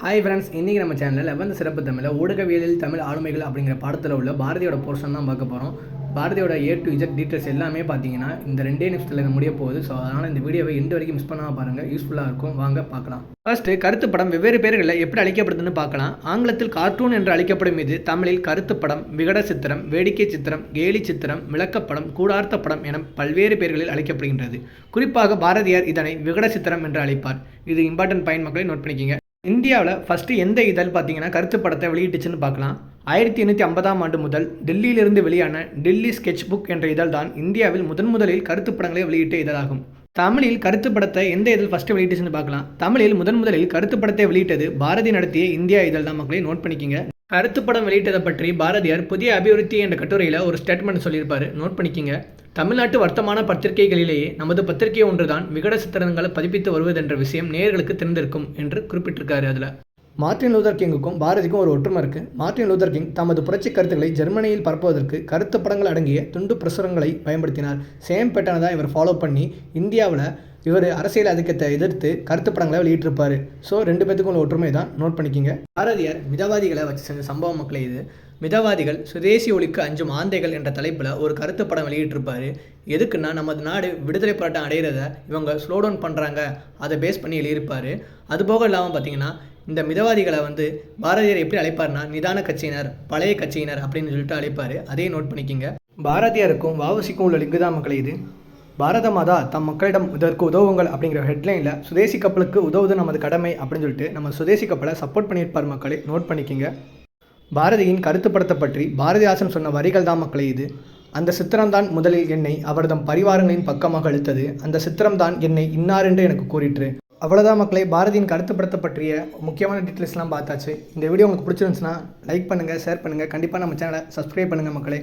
Hi friends இன்றைக்கி நம்ம சேனலில் லெவன்த் சிறப்பு தமிழில் ஊடகவியலில் தமிழ் ஆளுமைகள் அப்படிங்கிற பாடத்தில் உள்ள பாரதியோட போர்ஷன் தான் பார்க்க போகிறோம் பாரதியோட ஏ டு இஜட் டீட்டெயில்ஸ் எல்லாமே பார்த்தீங்கன்னா இந்த ரெண்டே நிமிஷத்தில் இது முடிய போகுது. ஸோ அதனால் இந்த வீடியோவை எண்டு வரைக்கும் மிஸ் பண்ணாமல் பாருங்கள் யூஸ்ஃபுல்லாக இருக்கும். வாங்க பார்க்கலாம். ஃபர்ஸ்ட் கருத்து படம் வெவ்வேறு பேர்களில் எப்படி அழைக்கப்படுதுன்னு பார்க்கலாம். ஆங்கிலத்தில் கார்ட்டூன் என்று அழைக்கப்படும் இது தமிழில் கருத்து படம் விகட சித்திரம் வேடிக்கை சித்திரம் கேலி சித்திரம் விளக்கப்படம் கூடார்த்த படம் என பல்வேறு பெயர்களில் அழைக்கப்படுகின்றது. குறிப்பாக பாரதியார் இதனை விகட சித்திரம் என்று அழைப்பார். இது இம்பார்ட்டன்ட் பாயிண்ட் மக்களை நோட் பண்ணிக்கிங்க. இந்தியாவில் ஃபஸ்ட்டு எந்த இதழ் பார்த்தீங்கன்னா கருத்து படத்தை வெளியிட்டுச்சுன்னு பார்க்கலாம் ஆயிரத்தி எண்ணூற்றி ஐம்பதாம் ஆண்டு முதல் டெல்லியிலிருந்து வெளியான டெல்லி ஸ்கெட்ச் புக் என்ற இதழ் தான் இந்தியாவில் முதன் முதலில் கருத்து படங்களை வெளியிட்ட இதழாகும். தமிழில் கருத்து படத்தை எந்த இதழ் ஃபஸ்ட்டு வெளியிட்டுச்சுன்னு பார்க்கலாம் தமிழில் முதன் முதலில் கருத்து படத்தை வெளியிட்டது பாரதி நடத்திய இந்தியா இதழ் தான் மக்களை நோட் பண்ணிக்கிங்க. கருத்து படம் வெளியிட்டதை பற்றி பாரதியார் புதிய அபிவிருத்தி என்ற கட்டுரையில் ஒரு ஸ்டேட்மெண்ட் சொல்லியிருப்பார். நோட் பண்ணிக்கிங்க. தமிழ்நாட்டு வர்த்தமான பத்திரிகைகளிலேயே நமது பத்திரிகை ஒன்றுதான் விகட சித்திரங்களை பதிப்பித்து வருவதென்ற விஷயம் நேர்களுக்கு தெரிந்திருக்கும் என்று குறிப்பிட்டிருக்காரு அதில். மார்ட்டின் லூதர் கிங்குக்கும் பாரதிக்கும் ஒரு ஒற்றுமை இருக்குது மார்ட்டின் லூதர் கிங் தமது புரட்சி கருத்துக்களை ஜெர்மனியில் பரப்புவதற்கு கருத்து படங்கள் அடங்கிய துண்டு பிரசுரங்களை பயன்படுத்தினார். சேம் பேட்டனை தான் இவர் ஃபாலோ பண்ணி இந்தியாவில் இவர் அரசியல் அதிக்கத்தை எதிர்த்து கருத்து படங்களை வெளியிட்டிருப்பார். ஸோ ரெண்டு பேத்துக்கும் உள்ள ஒற்றுமை தான் நோட் பண்ணிக்கிங்க. பாரதியார் மிதவாதிகளை வச்சு செஞ்ச சம்பவ மக்களை இது. மிதவாதிகள் சுதேசி ஒளிக்கு அஞ்சும் ஆந்தைகள் என்ற தலைப்பில் ஒரு கருத்து படம் வெளியிட்டிருப்பார். எதுக்குன்னா நமது நாடு விடுதலை போராட்டம் அடைகிறத இவங்க ஸ்லோ டவுன் பண்ணுறாங்க அதை பேஸ் பண்ணி எழுதியிருப்பார். அதுபோக இல்லாமல் பார்த்தீங்கன்னா இந்த மிதவாதிகளை வந்து பாரதியார் எப்படி அழைப்பார்னா நிதான கட்சியினர் பழைய கட்சியினர் அப்படின்னு சொல்லிட்டு அழைப்பார். அதையும் நோட் பண்ணிக்கிங்க. பாரதியாருக்கும் வாவசிக்கும் உள்ள லிங்கு தான் மக்களை இது. பாரத மாதா தம் மக்களிடம் இதற்கு உதவுங்கள் அப்படிங்கிற ஹெட்லைனில் சுதேசி கப்பலுக்கு உதவுது நமது கடமை அப்படின்னு சொல்லிட்டு நம்ம சுதேசி கப்பலை சப்போர்ட் பண்ணியிருப்பார் மக்களை நோட் பண்ணிக்கிங்க. பாரதியின் கருத்து படத்தை பற்றி பாரதிதாசன் சொன்ன வரிகள் தான் மக்களை இது. அந்த சித்திரம்தான் முதலில் என்னை அவர்தம் பரிவாரங்களின் பக்கமாக அழுத்தது அந்த சித்திரம்தான் என்னை இன்னாரென்று எனக்கு கூறிற்று. அவ்வளோதான் மக்களை பாரதியின் கருத்து படத்தை பற்றிய முக்கியமான டீட்டெயில்ஸ்லாம் பார்த்தாச்சு. இந்த வீடியோ உங்களுக்கு பிடிச்சிருந்துச்சுன்னா லைக் பண்ணுங்கள் ஷேர் பண்ணுங்கள் கண்டிப்பாக நம்ம சேனலை சப்ஸ்கிரைப் பண்ணுங்கள் மக்களே.